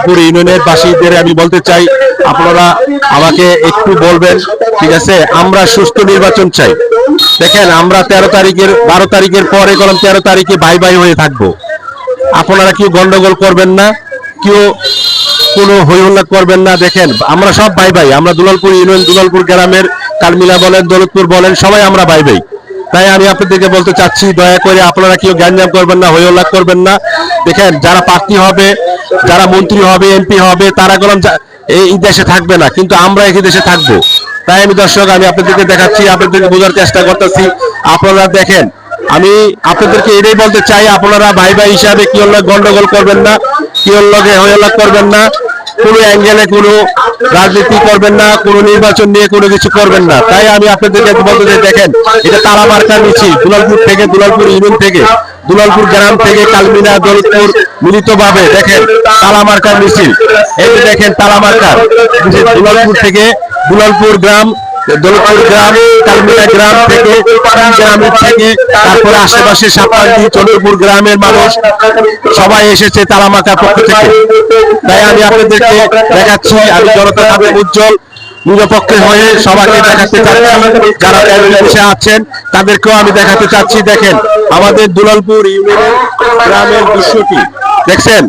দুলালপুর ইউনিয়নের বাসীদের আমি বলতে চাই, আপনারা আমাকে একটু বলবেন, ঠিক আছে? আমরা সুস্থ নির্বাচন চাই। দেখেন, আমরা তেরো তারিখের, বারো তারিখের পরে কলম তেরো তারিখে বাই বাই হয়ে থাকব। আপনারা কেউ গন্ডগোল করবেন না, কেউ কোনো হইহল্লা করবেন না। দেখেন, আমরা সব ভাই ভাই আমরা দুলালপুর ইউনিয়ন, দুলালপুর গ্রামের কালমিলা বলেন, দৌলতপুর বলেন, সবাই আমরা ভাই ভাই তাই আমি আপনাদেরকে বলতে চাচ্ছি, দয়া করে আপনারা কেউ গ্যাঞ্জাম করবেন না, হইহল্লা করবেন না। দেখেন, যারা প্রার্থী হবে, যারা মন্ত্রী হবে, এমপি হবে, তারা গেলাম এই দেশে থাকবে না, কিন্তু আমরা একই দেশে থাকব। তাই আমি দর্শক, আমি আপনাদেরকে দেখাচ্ছি, আপনাদেরকে বোঝার চেষ্টা করতেছি। আপনারা দেখেন, আমি আপনাদেরকে এটাই বলতে চাই, আপনারা ভাই ভাই হিসাবে কি গন্ডগোল করবেন না কি হল হইহল্লা করবেন না। কোনো অ্যাঙ্গেলে কোনো রাজনীতি করবেন না, কোনো নির্বাচন নিয়ে কোনো কিছু করবেন না। তাই আমি আপনাদেরকে বলতে চাই, দেখেন, এটা তারা মার্কা মিছিল, দুলালপুর থেকে, দুলালপুর ইউনিয়ন থেকে, দুলালপুর গ্রাম থেকে কালমিনা, দলিতপুর মিলিতভাবে, দেখেন তালা মার্কার মিছিল। এই দেখেন তালা মার্কার দুলালপুর থেকে দুলালপুর গ্রাম দৌলতপুর গ্রাম গ্রাম থেকে আশেপাশে গ্রামের মানুষ, সবাই এসেছে তাই আমি আপনাদেরকে দেখাচ্ছি, আমি উজ্জ্বল নিরপেক্ষ হয়ে সবাইকে দেখাতে চাচ্ছি, যারা আছেন, তাদেরকেও আমি দেখাতে চাচ্ছি। দেখেন, আমাদের দুলালপুর গ্রামের দৃশ্যটি। দেখছেন?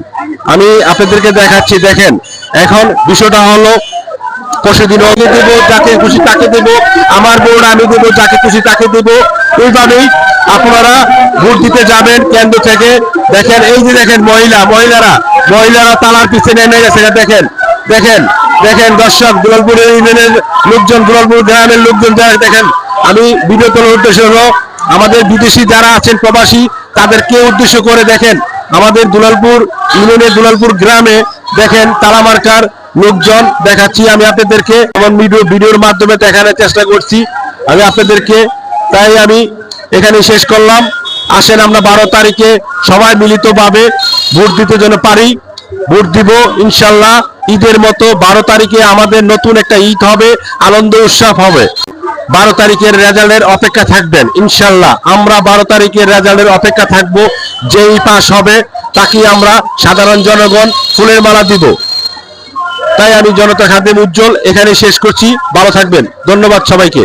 আমি আপনাদেরকে দেখাচ্ছি, দেখেন, এখন বিষয়টা হলো পরশু দিন আমি দেব, যাকে খুশি তাকে দেব, আমার বোন আমি দেব, যাকে খুশি তাকে দেব। এইভাবেই আপনারা ভোট দিতে যাবেন কেন্দ্র থেকে। দেখেন, এই যে দেখেন মহিলা, মহিলারা মহিলারা তালার পিছনে নেমে গেছে। দেখেন দেখেন দেখেন দর্শক দুলালপুর ইউনিয়নের লোকজন দুলালপুর গ্রামের লোকজন যারা, দেখেন, আমি ভিডিও উদ্দেশ্য হলো, আমাদের বিদেশি যারা আছেন প্রবাসী, তাদেরকে উদ্দেশ্য করে দেখেন, আমাদের দুলালপুর, ইউনিয়নের দুলালপুর গ্রামে দেখেন তালামার্কার লোকজন দেখাচ্ছি, আমি আপনাদেরকে আমার ভিডিও ভিডিওর মাধ্যমে দেখানোর চেষ্টা করছি। আমি আপনাদেরকে তাই আমি এখানে শেষ করলাম। আসেন আমরা বারো তারিখে সবাই মিলিতভাবে ভোট দিতে যেন পারি। ভোট দিব, ইনশাল্লাহ ঈদের মতো বারো তারিখে আমাদের নতুন একটা ঈদ হবে, আনন্দ, উৎসব হবে। বারো তারিখের রেজাল্টের অপেক্ষা থাকবেন, ইনশাল্লাহ। আমরা বারো তারিখের রেজাল্টের অপেক্ষা থাকব, যেই পাস হবে তাকে আমরা সাধারণ জনগণ ফুলের মালা দিব। তাই আমি জনতা খাদ্যের উজ্জ্বল এখানে শেষ করছি। ভালো থাকবেন। ধন্যবাদ সবাইকে।